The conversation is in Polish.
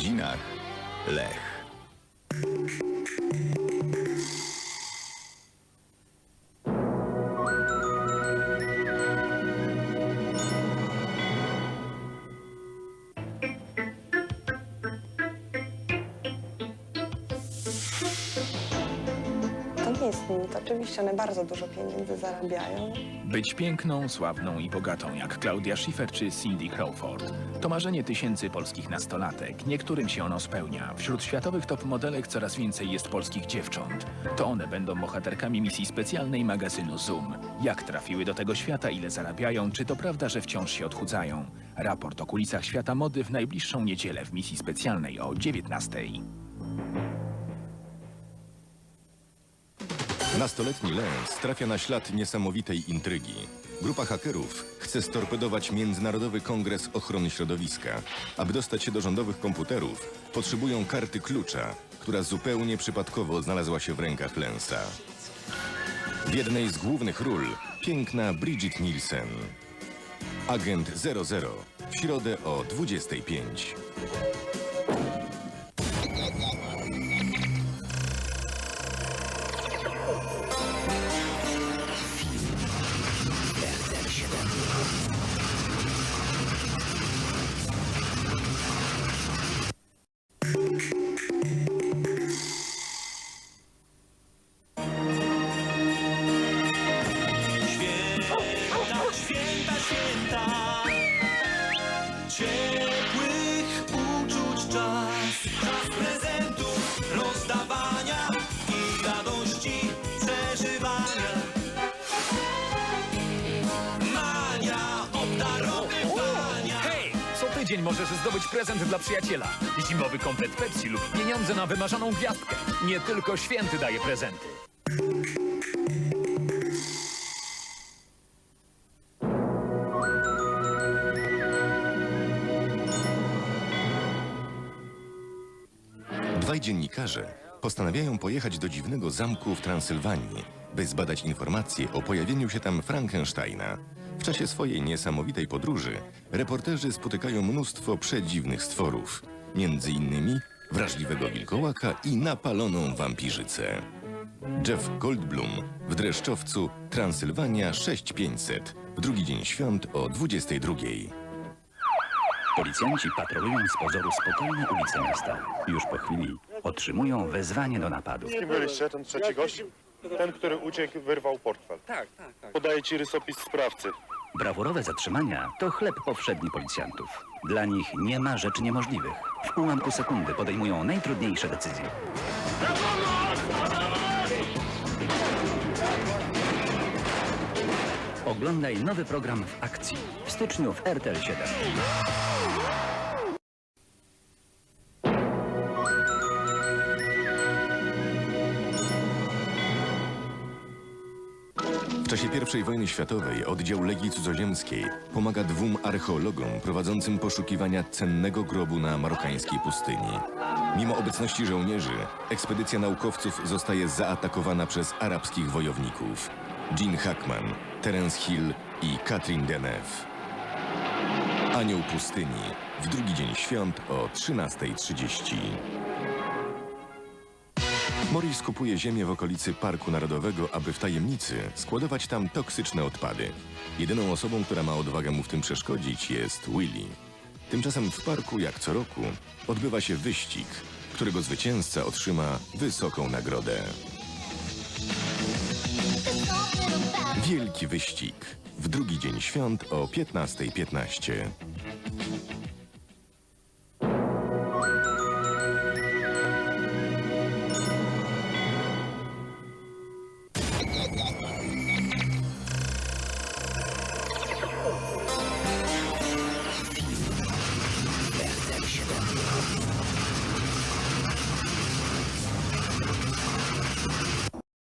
Godzinach Lech. Jest nic. Oczywiście one bardzo dużo pieniędzy zarabiają. Być piękną, sławną i bogatą jak Claudia Schiffer czy Cindy Crawford. To marzenie tysięcy polskich nastolatek. Niektórym się ono spełnia. Wśród światowych top modelek coraz więcej jest polskich dziewcząt. To one będą bohaterkami misji specjalnej magazynu Zoom. Jak trafiły do tego świata, ile zarabiają, czy to prawda, że wciąż się odchudzają? Raport o kulisach świata mody w najbliższą niedzielę w misji specjalnej o 19. Nastoletni Lens trafia na ślad niesamowitej intrygi. Grupa hakerów chce storpedować Międzynarodowy Kongres Ochrony Środowiska. Aby dostać się do rządowych komputerów, potrzebują karty klucza, która zupełnie przypadkowo znalazła się w rękach Lensa. W jednej z głównych ról piękna Bridget Nielsen. Agent 00 w środę o 25. tydzień możesz zdobyć prezent dla przyjaciela. Zimowy komplet Pepsi lub pieniądze na wymarzoną gwiazdkę. Nie tylko święty daje prezenty. Dwaj dziennikarze postanawiają pojechać do dziwnego zamku w Transylwanii, by zbadać informacje o pojawieniu się tam Frankensteina. W czasie swojej niesamowitej podróży reporterzy spotykają mnóstwo przedziwnych stworów, między innymi wrażliwego wilkołaka i napaloną wampirzycę. Jeff Goldblum w dreszczowcu Transylwania 6500 w drugi dzień świąt o 22. Policjanci patrolują z pozoru spokojne ulice miasta. Już po chwili otrzymują wezwanie do napadu. Kim byliście, ten trzeci gość? Ten, który uciekł, wyrwał portfel. Tak, tak, tak. Podaję ci rysopis sprawcy. Brawurowe zatrzymania to chleb powszedni policjantów. Dla nich nie ma rzeczy niemożliwych. W ułamku sekundy podejmują najtrudniejsze decyzje. Oglądaj nowy program w akcji w styczniu w RTL 7. czasie I wojny światowej oddział Legii Cudzoziemskiej pomaga dwóm archeologom prowadzącym poszukiwania cennego grobu na marokańskiej pustyni. Mimo obecności żołnierzy, ekspedycja naukowców zostaje zaatakowana przez arabskich wojowników. Gene Hackman, Terence Hill i Katrin Deneuve. Anioł pustyni w drugi dzień świąt o 13.30. Morris kupuje ziemię w okolicy Parku Narodowego, aby w tajemnicy składować tam toksyczne odpady. Jedyną osobą, która ma odwagę mu w tym przeszkodzić jest Willy. Tymczasem w parku, jak co roku, odbywa się wyścig, którego zwycięzca otrzyma wysoką nagrodę. Wielki wyścig. W drugi dzień świąt o 15.15.